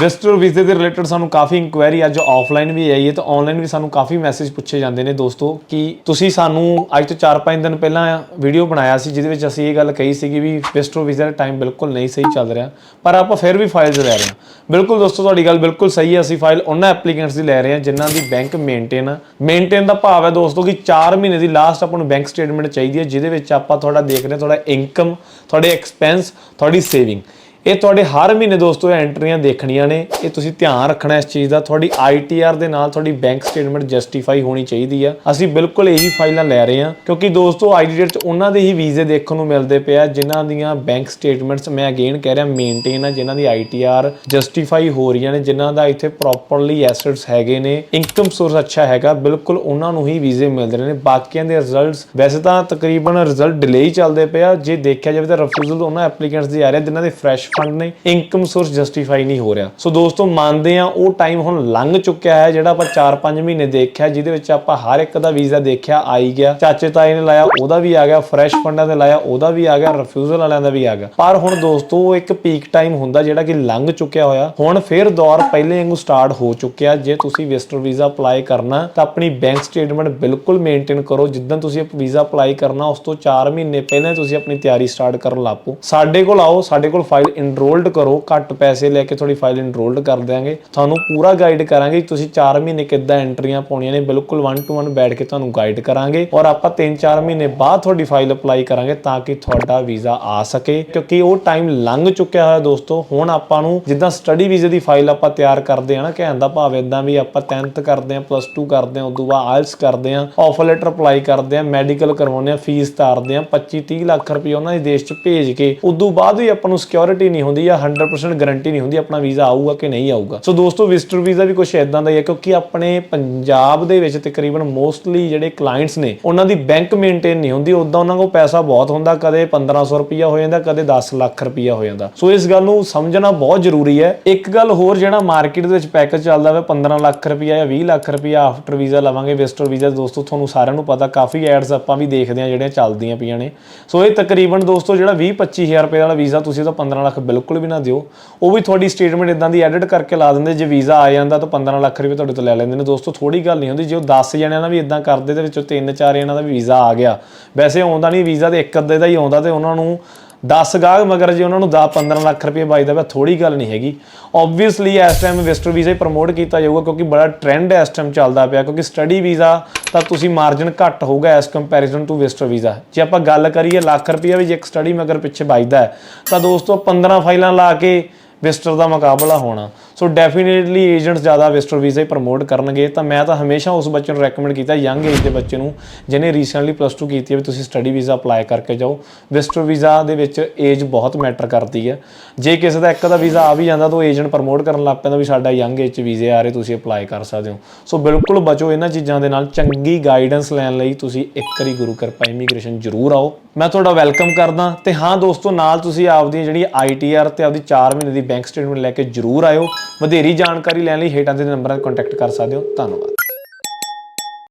Visitor ਵੀਜ਼ੇ ਦੇ related ਸਾਨੂੰ ਕਾਫੀ ਇਨਕੁਆਇਰੀ ਅੱਜ ਆਫਲਾਈਨ ਵੀ ਆਈ ਹੈ ਤੇ ਆਨਲਾਈਨ ਵੀ ਸਾਨੂੰ ਕਾਫੀ ਮੈਸੇਜ ਪੁੱਛੇ ਜਾਂਦੇ ਨੇ ਦੋਸਤੋ ਕਿ ਤੁਸੀਂ ਸਾਨੂੰ ਅੱਜ ਤੋਂ 4-5 ਦਿਨ ਪਹਿਲਾਂ ਵੀਡੀਓ ਬਣਾਇਆ ਸੀ, ਜਿਹਦੇ ਵਿੱਚ ਅਸੀਂ ਇਹ ਗੱਲ ਕਹੀ ਸੀਗੀ ਵੀ ਵਿਜ਼ਟਰ ਵੀਜ਼ੇ ਦਾ ਟਾਈਮ ਬਿਲਕੁਲ ਨਹੀਂ ਸਹੀ ਚੱਲ ਰਿਹਾ, ਪਰ ਆਪਾਂ ਫਿਰ ਵੀ ਫਾਈਲਸ ਲੈ ਰਹੇ ਹਾਂ। ਬਿਲਕੁਲ ਦੋਸਤੋ, ਤੁਹਾਡੀ ਗੱਲ ਬਿਲਕੁਲ ਸਹੀ ਹੈ, ਅਸੀਂ ਫਾਈਲ ਉਹਨਾਂ ਐਪਲੀਕੈਂਟਸ ਦੀ ਲੈ ਰਹੇ ਹਾਂ ਜਿਨ੍ਹਾਂ ਦੀ ਬੈਂਕ ਮੇਨਟੇਨ ਆ। ਮੇਨਟੇਨ ਦਾ ਭਾਵ ਹੈ ਦੋਸਤੋ ਕਿ 4 ਮਹੀਨੇ ਦੀ ਲਾਸਟ ਆਪਾਂ ਨੂੰ ਬੈਂਕ ਸਟੇਟਮੈਂਟ ਚਾਹੀਦੀ ਹੈ, ਜਿਹਦੇ ਵਿੱਚ ਆਪਾਂ ਤੁਹਾਡਾ ਦੇਖ ਰਹੇ ਹਾਂ, ਤੁਹਾਡਾ ਇਨਕਮ ਤੁਹਾਡੇ ਐਕਸਪੈਂਸ ਤੁਹਾਡੀ ਸੇਵਿੰਗ ਇਹ ਤੁਹਾਡੇ ਹਰ ਮਹੀਨੇ ਦੋਸਤੋ ਐਂਟਰੀਆਂ ਦੇਖਣੀਆਂ ਨੇ। ਇਹ ਤੁਸੀਂ ਧਿਆਨ ਰੱਖਣਾ ਇਸ ਚੀਜ਼ ਦਾ। ਤੁਹਾਡੀ ਆਈਟੀਆਰ ਦੇ ਨਾਲ ਤੁਹਾਡੀ ਬੈਂਕ ਸਟੇਟਮੈਂਟ ਜਸਟੀਫਾਈ ਹੋਣੀ ਚਾਹੀਦੀ ਆ। ਅਸੀਂ ਬਿਲਕੁਲ ਇਹੀ ਫਾਈਲਾਂ ਲੈ ਰਹੇ ਹਾਂ। ਕਿਉਂਕਿ ਦੋਸਤੋ ਅੱਜ ਦੀ ਡੇਟ 'ਚ ਉਹਨਾਂ ਦੇ ਹੀ ਵੀਜ਼ੇ ਦੇਖਣ ਨੂੰ ਮਿਲਦੇ ਪਿਆ ਜਿਨ੍ਹਾਂ ਦੀਆਂ ਬੈਂਕ ਸਟੇਟਮੈਂਟਸ ਮੈਂ ਅਗੇਨ ਕਹਿ ਰਿਹਾ ਮੇਨਟੇਨ ਆ, ਜਿਨ੍ਹਾਂ ਦੀ ਆਈਟੀਆਰ ਜਸਟੀਫਾਈ ਹੋ ਰਹੀਆਂ ਨੇ, ਜਿਨ੍ਹਾਂ ਦਾ ਇੱਥੇ ਪ੍ਰੋਪਰਲੀ ਐਸੈਟਸ ਹੈਗੇ ਨੇ ਇਨਕਮ ਸੋਰਸ ਅੱਛਾ ਹੈਗਾ, ਬਿਲਕੁਲ ਉਹਨਾਂ ਨੂੰ ਹੀ ਵੀਜ਼ੇ ਮਿਲਦੇ ਨੇ। ਬਾਕੀਆਂ ਦੇ ਰਿਜ਼ਲਟਸ ਵੈਸੇ ਤਾਂ ਤਕਰੀਬਨ ਰਿਜ਼ਲਟ ਡਿਲੇ ਹੀ ਚੱਲਦੇ ਪਿਆ ਜੇ ਦੇਖਿਆ ਜਾਵੇ ਤਾਂ ਰਿਫਿਊਜ਼ਲ ਉਹਨਾਂ ਐਪਲੀਕੈਂਟਸ ਦੀ ਆ ਰਿਹਾ ਜਿਨ੍ਹਾਂ ਦੇ ਫਰੈਸ਼ ਫੰਡ ਨੇ ਇਨਕਮ ਸੋਰਸ ਜਸਟੀਫਾਈ ਨਹੀਂ ਹੋ ਰਿਹਾ। ਸੋ ਦੋਸਤੋ, ਮੰਨਦੇ ਆ ਉਹ ਟਾਈਮ ਹੁਣ ਲੰਘ ਚੁੱਕਿਆ ਹੈ, ਜਿਹੜਾ ਆਪਾਂ 4-5 ਮਹੀਨੇ ਦੇਖਿਆ, ਜਿਹਦੇ ਵਿੱਚ ਆਪਾਂ ਹਰ ਇੱਕ ਦਾ ਵੀਜ਼ਾ ਦੇਖਿਆ, ਆਈ ਗਿਆ। ਚਾਚੇ ਤਾਏ ਨੇ ਲਾਇਆ, ਉਹਦਾ ਵੀ ਆ ਗਿਆ। ਫਰੈਸ਼ ਫੰਡਾਂ ਦੇ ਲਾਇਆ, ਉਹਦਾ ਵੀ ਆ ਗਿਆ। ਰਿਫਿਊਜ਼ਲ ਵਾਲਿਆਂ ਦਾ ਵੀ ਆ ਗਿਆ। ਪਰ ਹੁਣ ਦੋਸਤੋ, ਉਹ ਇੱਕ ਪੀਕ ਟਾਈਮ ਹੁੰਦਾ, ਜਿਹੜਾ ਕਿ ਲੰਘ ਚੁੱਕਿਆ ਹੋਇਆ। ਹੁਣ ਫਿਰ ਦੌਰ ਪਹਿਲੇ ਵਾਂਗੂ ਸਟਾਰਟ ਹੋ ਚੁੱਕਿਆ। ਜੇ ਤੁਸੀਂ ਵਿਜ਼ਟਰ ਵੀਜ਼ਾ ਅਪਲਾਈ ਕਰਨਾ, ਤਾਂ ਆਪਣੀ ਬੈਂਕ ਸਟੇਟਮੈਂਟ ਬਿਲਕੁਲ ਮੇਨਟੇਨ ਕਰੋ। ਜਿੱਦਾਂ ਤੁਸੀਂ ਵੀਜ਼ਾ ਅਪਲਾਈ ਕਰਨਾ, ਉਸ ਤੋਂ 4 ਮਹੀਨੇ ਪਹਿਲਾਂ ਤੁਸੀਂ ਆਪਣੀ ਤਿਆਰੀ ਸਟਾਰਟ ਕਰਨ ਲੱਪੋ ਸਾਡੇ ਕੋਲ ਆਓ, ਸਾਡੇ ਕੋਲ ਫਾਈਲ ਇਨਰੋਲਡ ਕਰੋ, ਘੱਟ ਪੈਸੇ ਲੈ ਕੇ ਤੁਹਾਡੀ ਫਾਈਲ ਇਨਰੋਲਡ ਕਰ ਦਿਆਂਗੇ। ਤੁਹਾਨੂੰ ਪੂਰਾ ਗਾਈਡ ਕਰਾਂਗੇ ਤੁਸੀਂ 4 ਮਹੀਨੇ ਕਿੱਦਾਂ ਐਂਟਰੀਆਂ ਪਾਉਣੀਆਂ ਨੇ, ਬਿਲਕੁਲ 1 ਟੂ 1 ਬੈਠ ਕੇ ਤੁਹਾਨੂੰ ਗਾਈਡ ਕਰਾਂਗੇ ਔਰ ਆਪਾਂ 3-4 ਮਹੀਨੇ ਬਾਅਦ ਤੁਹਾਡੀ ਫਾਈਲ ਅਪਲਾਈ ਕਰਾਂਗੇ ਤਾਂ ਕਿ ਤੁਹਾਡਾ ਵੀਜ਼ਾ ਆ ਸਕੇ। ਕਿਉਂਕਿ ਉਹ ਟਾਈਮ ਲੰਘ ਚੁੱਕਿਆ ਹੋਇਆ ਦੋਸਤੋ, ਹੁਣ ਆਪਾਂ ਨੂੰ ਜਿੱਦਾਂ ਸਟੱਡੀ ਵੀਜ਼ੇ ਦੀ ਫਾਈਲ ਆਪਾਂ ਤਿਆਰ ਕਰਦੇ ਆ ਨਾ, ਕਹਿਣ ਦਾ ਭਾਵ ਇਦਾਂ ਵੀ ਆਪਾਂ 10th ਕਰਦੇ ਆ ਪਲੱਸ 2 ਕਰਦੇ ਆ ਉਦੋਂ ਬਾਅਦ ਆਇਲਸ ਕਰਦੇ ਆ ਆਫਰ ਲੈਟਰ ਅਪਲਾਈ ਕਰਦੇ ਆ ਮੈਡੀਕਲ ਕਰਵਾਉਂਦੇ ਆ ਫੀਸ ਤਾਰਦੇ ਆ 25 30 ਲੱਖ ਰੁਪਏ ਉਹਨਾਂ ਦੇ ਦੇਸ਼ 'ਚ ਭੇਜ ਕੇ, ਉਦੋਂ ਬਾਅਦ ਵੀ ਆਪਾਂ ਨੂੰ ਸਿਕਿਉਰਿਟੀ ਨਹੀਂ ਹੁੰਦੀ ਜਾਂ 100% ਗਾਰੰਟੀ ਨਹੀਂ ਹੁੰਦੀ ਆਪਣਾ ਵੀਜ਼ਾ ਆਊਗਾ ਕਿ ਨਹੀਂ ਆਊਗਾ। ਸੋ ਦੋਸਤੋ ਵਿਜ਼ਟਰ ਵੀਜ਼ਾ ਵੀ ਕੁਝ ਇਦਾਂ ਦਾ ਹੀ ਹੈ ਕਿਉਂਕਿ ਆਪਣੇ ਪੰਜਾਬ ਦੇ ਵਿੱਚ ਤਕਰੀਬਨ ਮੋਸਟਲੀ ਜਿਹੜੇ ਕਲਾਇੰਟਸ ਨੇ, ਉਹਨਾਂ ਦੀ ਬੈਂਕ ਮੇਨਟੇਨ ਨਹੀਂ ਹੁੰਦੀ। ਉਦਾਂ ਉਹਨਾਂ ਕੋਲ ਪੈਸਾ ਬਹੁਤ ਹੁੰਦਾ, ਕਦੇ 1500 ਰੁਪਈਆ ਹੋ ਜਾਂਦਾ, ਕਦੇ 10 ਲੱਖ ਰੁਪਈਆ ਹੋ ਜਾਂਦਾ। ਸੋ ਇਸ ਗੱਲ ਨੂੰ ਸਮਝਣਾ ਬਹੁਤ ਜ਼ਰੂਰੀ ਹੈ। ਇੱਕ ਗੱਲ ਹੋਰ ਜਿਹੜਾ ਮਾਰਕੀਟ ਦੇ ਵਿੱਚ ਪੈਕੇਜ ਚੱਲਦਾ ਵਾ 15 ਲੱਖ ਰੁਪਇਆ ਜਾਂ 20 ਲੱਖ ਰੁਪਇਆ ਆਫਟਰ ਵੀਜ਼ਾ ਲਵਾਂਗੇ ਵਿਜ਼ਟਰ ਵੀਜ਼ਾ ਦੋਸਤੋ, ਤੁਹਾਨੂੰ ਸਾਰਿਆਂ ਨੂੰ ਪਤਾ, ਕਾਫੀ ਐਡਸ ਆਪਾਂ ਵੀ ਦੇਖਦੇ ਆ ਜਿਹੜੀਆਂ ਚੱਲਦੀਆਂ ਪਈਆਂ ਨੇ। ਸੋ ਇਹ ਤਕਰੀਬਨ ਦੋਸਤੋ ਜਿਹੜਾ 20 25000 ਰੁਪਏ ਵਾਲਾ ਵੀਜ਼ਾ ਤੁਸੀਂ ਤਾਂ 15 ਲੱਖ ਬਿਲਕੁਲ ਵੀ ਨਾ ਦਿਓ। ਉਹ ਵੀ ਤੁਹਾਡੀ ਸਟੇਟਮੈਂਟ ਇਦਾਂ ਦੀ ਐਡਿਟ ਕਰਕੇ ਲਾ ਦਿੰਦੇ, ਜੇ ਵੀਜ਼ਾ ਆ ਜਾਂਦਾ ਤਾਂ 15 ਲੱਖ ਰੁਪਏ ਤੁਹਾਡੇ ਤੋਂ ਲੈ ਲੈਂਦੇ ਨੇ। ਦੋਸਤੋ ਥੋੜੀ ਗੱਲ ਨਹੀਂ ਹੁੰਦੀ, ਜੇ ਉਹ 10 ਜਣਿਆਂ ਨਾਲ ਵੀ ਇਦਾਂ ਕਰਦੇ ਤੇ ਵਿੱਚੋਂ 3-4 ਜਣਿਆਂ ਦਾ ਵੀ ਵੀਜ਼ਾ ਆ ਗਿਆ। ਵੈਸੇ ਆਉਂਦਾ ਨਹੀਂ, ਵੀਜ਼ਾ ਤੇ ਇੱਕ ਅੱਧੇ ਦਾ ਹੀ ਆਉਂਦਾ ਤੇ ਉਹਨਾਂ ਨੂੰ 10 ਗਾਹਕ, ਮਗਰ ਜੇ ਉਹਨਾਂ ਨੂੰ 10 15 ਲੱਖ ਰੁਪਏ ਵੱਜਦਾ ਪਿਆ ਥੋੜੀ ਗੱਲ ਨਹੀਂ ਹੈਗੀ। ਆਬਵੀਅਸਲੀ ਇਸ ਟਾਈਮ ਵਿਜ਼ਟਰ ਵੀਜ਼ਾ ਹੀ ਪ੍ਰਮੋਟ ਕੀਤਾ ਜਾਊਗਾ, ਕਿਉਂਕਿ ਬੜਾ ਟ੍ਰੈਂਡ ਇਸ ਟਾਈਮ ਚੱਲਦਾ ਪਿਆ, ਕਿਉਂਕਿ ਸਟੱਡੀ ਵੀਜ਼ਾ ਤਾਂ ਤੁਸੀਂ ਮਾਰਜਨ ਘੱਟ ਹੋਊਗਾ as comparison to visitor visa. ਜੇ ਆਪਾਂ ਗੱਲ ਕਰੀਏ ਲੱਖ ਰੁਪਏ ਵੀ ਜੇ ਇੱਕ ਸਟੱਡੀ ਮਗਰ ਪਿੱਛੇ ਵੱਜਦਾ ਤਾਂ ਦੋਸਤੋ 15 ਫਾਈਲਾਂ ਲਾ ਕੇ ਵਿਜ਼ਟਰ ਦਾ ਮੁਕਾਬਲਾ ਹੋਣਾ। ਸੋ ਡੈਫੀਨਿਟਲੀ ਏਜੰਟਸ ਜ਼ਿਆਦਾ ਵਿਜ਼ਟਰ ਵੀਜ਼ਾ ਹੀ ਪ੍ਰਮੋਟ ਕਰਨਗੇ, ਤਾਂ ਮੈਂ ਤਾਂ ਹਮੇਸ਼ਾ ਉਸ ਬੱਚੇ ਨੂੰ ਰეკਮੈਂਡ ਕੀਤਾ ਯੰਗ ਏਜ ਦੇ ਬੱਚੇ ਨੂੰ, ਜਿਹਨੇ ਰੀਸੈਂਟਲੀ ਪਲੱਸ 2 ਕੀਤੀ ਹੈ ਵੀ ਤੁਸੀਂ ਸਟੱਡੀ ਵੀਜ਼ਾ ਅਪਲਾਈ ਕਰਕੇ ਜਾਓ। ਵਿਜ਼ਟਰ ਵੀਜ਼ਾ ਦੇ ਵਿੱਚ ਏਜ ਬਹੁਤ ਮੈਟਰ ਕਰਦੀ ਹੈ। ਜੇ ਕਿਸੇ ਦਾ ਇੱਕ ਦਾ ਵੀਜ਼ਾ ਆ ਵੀ ਜਾਂਦਾ ਤਾਂ ਉਹ ਏਜੰਟ ਪ੍ਰਮੋਟ ਕਰਨ ਲੱਗ ਪੈਂਦਾ ਵੀ ਸਾਡਾ ਯੰਗ ਏਜ 'ਚ ਵੀਜ਼ੇ ਆ ਰਹੇ, ਤੁਸੀਂ ਅਪਲਾਈ ਕਰ ਸਕਦੇ ਹੋ। ਸੋ ਬਿਲਕੁਲ ਬਚੋ ਇਹਨਾਂ ਚੀਜ਼ਾਂ ਦੇ ਨਾਲ। ਚੰਗੀ ਗਾਈਡੈਂਸ ਲੈਣ ਲਈ ਤੁਸੀਂ ਇੱਕ ਵਾਰੀ ਗੁਰੂ ਕਿਰਪਾ ਇਮੀਗ੍ਰੇਸ਼ਨ ਜ਼ਰੂਰ ਆਓ। ਮੈਂ ਤੁਹਾਡਾ ਵੈਲਕਮ ਕਰਦਾ ਤੇ ਹਾਂ ਦੋਸਤੋ, ਨਾਲ ਤੁਸੀਂ ਆਪਦੀਆਂ ਜਿਹੜੀ ਆਈਟੀਆਰ ਤੇ ਆਪਦੀ 4 ਮਹੀਨੇ ਦੀ ਬੈਂਕ ਸਟੇਟਮੈਂਟ ਲੈ ਕੇ ਜ਼ਰੂਰ ਆਇਓ। ਵਧੇਰੀ ਜਾਣਕਾਰੀ ਲੈਣ ਲਈ ਹੇਠਾਂ ਦੇ ਨੰਬਰਾਂ 'ਤੇ ਕੰਟੈਕਟ ਕਰ ਸਕਦੇ ਹੋ। ਧੰਨਵਾਦ।